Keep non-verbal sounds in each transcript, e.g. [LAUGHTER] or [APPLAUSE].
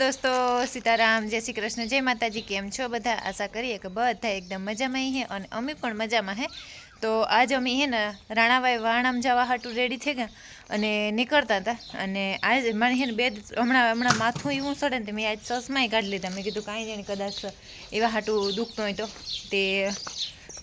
દોસ્તો, સીતારામ, જય શ્રી કૃષ્ણ, જય માતાજી, કેમ છો બધા? આશા કરીએ કે બધા એકદમ મજામાં હે અને અમે પણ મજામાં હે. તો આજ અમે હે ને રાણાભાઈ વાણામ જવા હાટું રેડી થઈ ગયા અને નીકળતા હતા. અને આજ મારે હે ને બે હમણાં હમણાં માથું એવું સડે ને મેં આજ સસમાંય કાઢી લીધા. મેં કીધું કાંઈ જાણે કદાચ એવા હાટું દુખતો હોય તો તે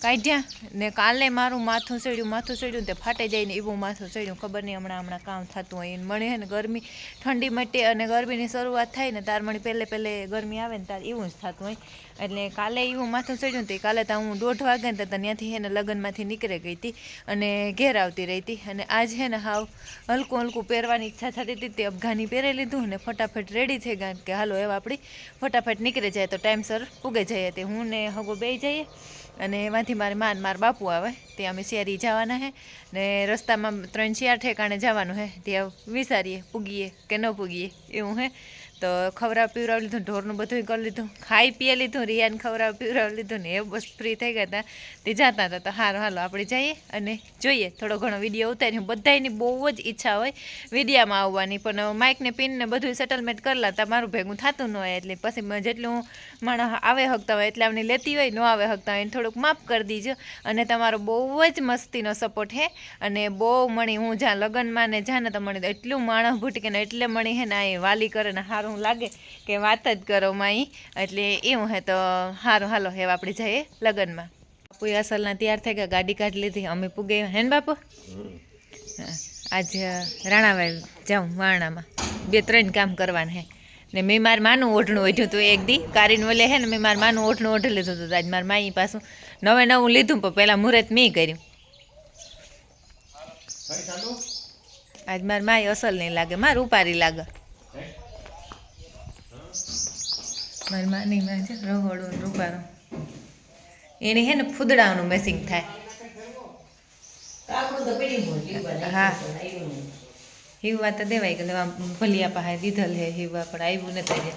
કાઢ્યા ને કાલે મારું માથું સડ્યું માથું ચડ્યું તે ફાટે જાય ને એવું માથું ચડ્યું ખબર નહીં હમણાં હમણાં કામ થતું હોય મને ને ગરમી ઠંડી મટે અને ગરમીની શરૂઆત થાય ને તાર મને પહેલે પહેલે ગરમી આવે ને તાર એવું જ થતું હોય. એટલે કાલે એવું માથું ચડ્યું તે કાલે તો હું દોઢ વાગે ને તો ત્યાંથી હે ને લગ્નમાંથી નીકળી ગઈ હતી અને ઘેર આવતી રહી હતી. અને આજ હે ને હાવ હલકું હલકું પહેરવાની ઈચ્છા થતી હતી તે અફઘાની પહેરી લીધું ને ફટાફટ રેડી થઈ ગયા કે હાલો એવા આપણી ફટાફટ નીકળી જાય તો ટાઈમસર પૂગે જઈએ તે. હું ને હગો બે જઈએ. અને એમાંથી મારે માન માર બાપુ આવે, તે અમે શેરી જવાના હે, ને રસ્તામાં ત્રણ ચાર ઠેકાણે જવાનું હે ત્યાં વિચારીએ પૂગીએ કે ન પૂગીએ, એવું હે. તો ખવડાવ પીવરાવી લીધું, ઢોરનું બધું કરી લીધું. ખાઈ, પીએ લીધું, રિયાને ખવડાવ પીવરાવી લીધું ને એ બસ ફ્રી થઈ ગયા હતા. તે જતા હતા, તો હારું, હાલો, આપણે જઈએ અને જોઈએ. થોડો ઘણો વીડિયો ઉતારી બધાયની બહુ જ ઈચ્છા હોય વિડીયામાં આવવાની, પણ માઇકને પિનને બધું સેટલમેન્ટ કરલા તા મારું ભેગું થતું ન હોય, એટલે પછી જેટલું માણસ આવે હકતા હોય, એટલે આમની લેતી હોય, ન આવે હકતા હોય, એને થોડુંક માફ કરી દીજો. અને તમારો બહુ જ મસ્તીનો સપોર્ટ હે. અને બહુ મણી હું જ્યાં લગ્નમાં ને જ્યાં ને તો મને એટલું માણસ ભૂટકે ને એટલે મણી હે ને આ વાલી કરે ને સારું લાગે કે વાત જ કરો માઈ. એટલે એવું હે તો સારું હાલો હે આપણે જઈએ લગ્નમાં. બાપુ અસલના તૈયાર થઈ ગયા ગાડી કાઢી લીધી અમે પૂગે હે ને બાપુ? હા, આજે રાણાભાઈ જાઉં વાણામાં બે ત્રણ કામ કરવાના હે. ને મેં મારું માનું ઓઢણું ઓઢ્યું હતું એક દી. કારીને ઓલે હે ને મેં મારું માનું ઓઢણું ઓઢી લીધું હતું આજ. મારા માઈ પાછું નવે નવું લીધું પણ પહેલાં મુહૂર્ત મેં કર્યું. આજ મારી માય અસલ નહીં લાગે મારું ઉપારી લાગે. મારી માની માં છે ને રૂપારું એની હે ને ફૂદડાનું મેસિંગ થાય. હા. હિવવા તો દેવાય કે લેવા ભલિયા પાસે દીધલ હે, હિવા પણ આવ્યું નથી હજી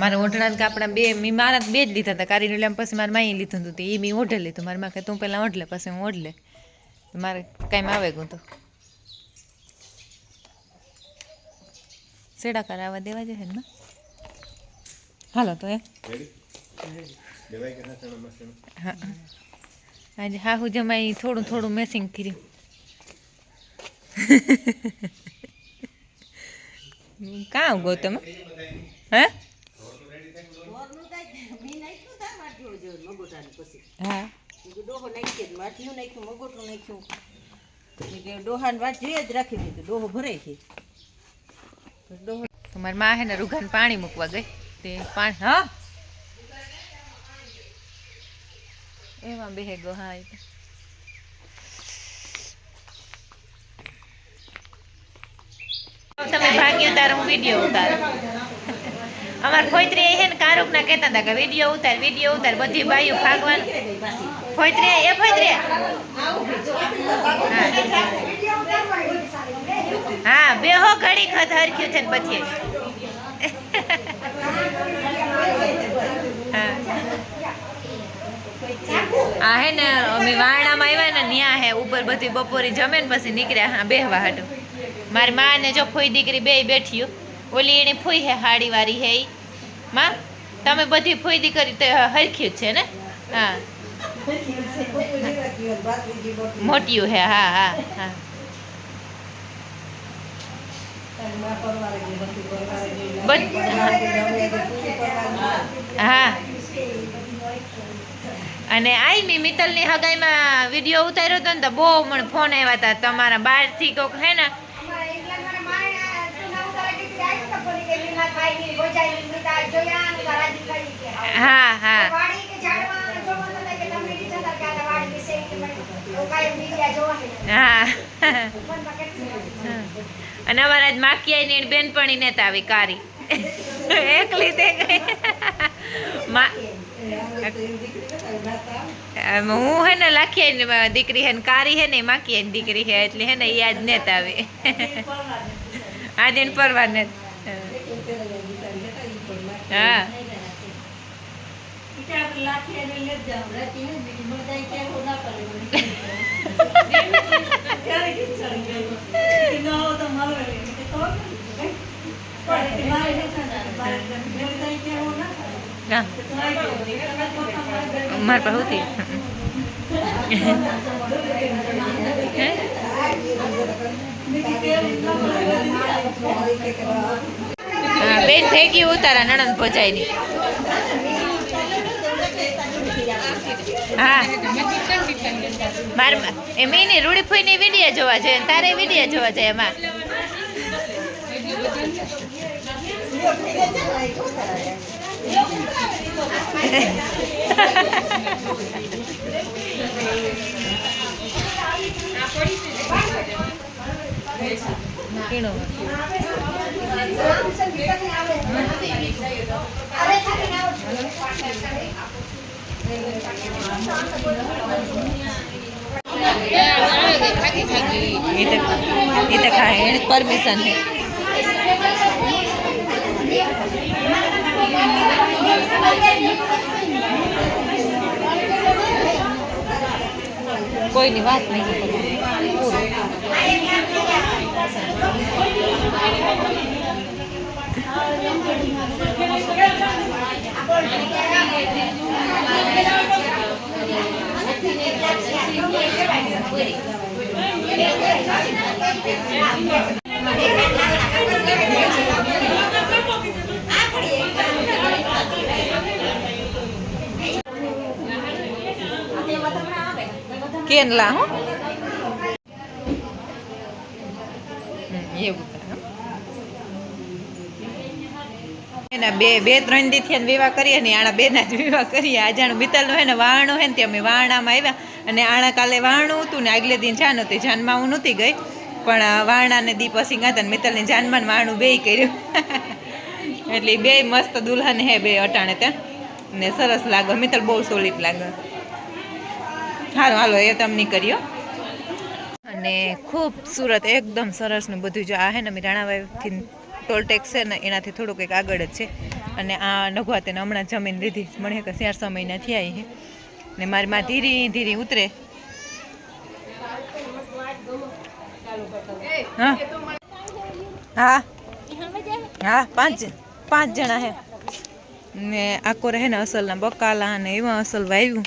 મારા ઓઢણા કાપડા બે, મેં મારા બે જ લીધા હતા, કારીને લેમ પછી મારા માઈ લીધું હતું એ મેં ઓઢે લીધું. મારી માં કે તું પહેલાં ઓઢ લે પછી હું ઓઢ લે મારે કાંઈ આવે ગયું તો. સેડા કરાવવા દેવા જશે ને હાલો તો એ. હા આજે હા હું. જમાઈ થોડું થોડું મેસિંગ કર્યું કાં તમે હે? હા. ડોહાન વાત જોઈએ જ રાખી દીધું ડોહો ભરાય છે. તમારી માં હે રૂઘાને પાણી મૂકવા ગઈ. તે પાણી, હા? એમાં બેહે ગો, હા. તમે ભાગ્ય ઉતાર હું વીડિયો ઉતારું. અમાર ફોઈત્રી હે ને કારુક ના કહેતા હતા કે વીડિયો ઉતાર વીડિયો ઉતાર, બધી બાઈઓ ભાગવાનું. ફોઈત્રી એ ફોઈત્રી બે હો ઘડી ખત હરખ્યું છે ને પછી હા. આ હે ને અમે વારણામાં આવ્યા ને ત્યાં હે ઉપર બધી બપોરે જમે ને પછી નીકળ્યા હા બેહવા હાટું. મારી માં ને જો ફોઈ દીકરી બે બેઠ્યું ઓલી એને ફોઈ હે હાડી વાળી હે. માં તમે બધી ફોઈ દીકરી તો હરખ્યું છે ને? હા. મોટ્યું હે હા હા હા. હા. અને આઈ મી મિત્તલની હગાઈમાં વીડિયો ઉતાર્યો હતો ને તો બહુ મને ફોન આવ્યા હતા તમારા બહારથી કોક હે ને. હા હા. હા. અને અમારા જ માકિયાઈ ની બેનપણી નેતા આવી કારી. એકલી તે હું હે ને લાખિયા દીકરી હે ને કારી હે ને માકિયા દીકરી હે એટલે હે ને એ આજ નેતા આવી આજે ને પરવા ને હા. [LAUGHS] [LAUGHS] માર પાસે હોતી બેન થઈ ગયું ઉતારા નણંદ ભજાયની. હા. માર એમ એની રૂડી ફૂઈની વીડિયો જોવા જોઈએ ને તારે વીડિયો જોવા જાય એમાં. કીણો એ તો એ તો ખાય. એને પરમિશન કોઈની વાત નહીં. કેનલા હો એવું. એના બે બે ત્રણ દી થયા વિવાહ કરીએ ને આણા બેના જ વિવાહ કરીએ. આજે જાણું મિત્તલનો હે ને વાણું હે ને તે અમે વાણામાં આવ્યા. અને આણા કાલે વાણું હતું ને આગલે દિન જાન હતી. જાનમાં હું નહોતી ગઈ પણ આ વાણા ને દી પછી ગયા હતા ને મિત્તલની જાનમાં વાણું બે કર્યું. [LAUGHS] એટલે બે મસ્ત દુલ્હન હે બે અટાણે ત્યાં. ને સરસ લાગે. મિત્તલ બહુ સોલિડ લાગે. હાલો હાલો, એ તમને કર્યો અને ખૂબ સુરત એકદમ સરસ ને બધું જો આ હે ને અમે રાણાવાઈથી ટોલ છે ને એનાથી થોડુંક એક આગળ જ છે. અને આ નઘવા તેને હમણાં જમીન લીધી. મને કે ચાર છ મહિના થયા છે ને મારી માં ધીરી ધીરી ઉતરે. હા? હા? હા, પાંચ પાંચ જણા હે. ને આખો રહે ને અસલના બકાલા ને એવા અસલ વાવ્યું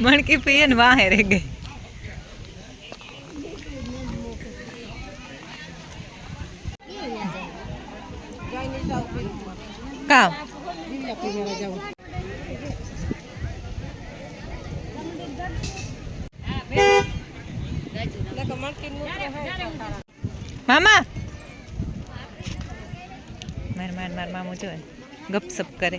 મણકી પીએ ને વાહે રે ગઈ. કામ. મામા. માર માર માર મામો જો ગપસપ કરે.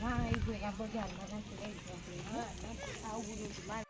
હા એ આ બજારમાં નાખી લઈ આવું બધું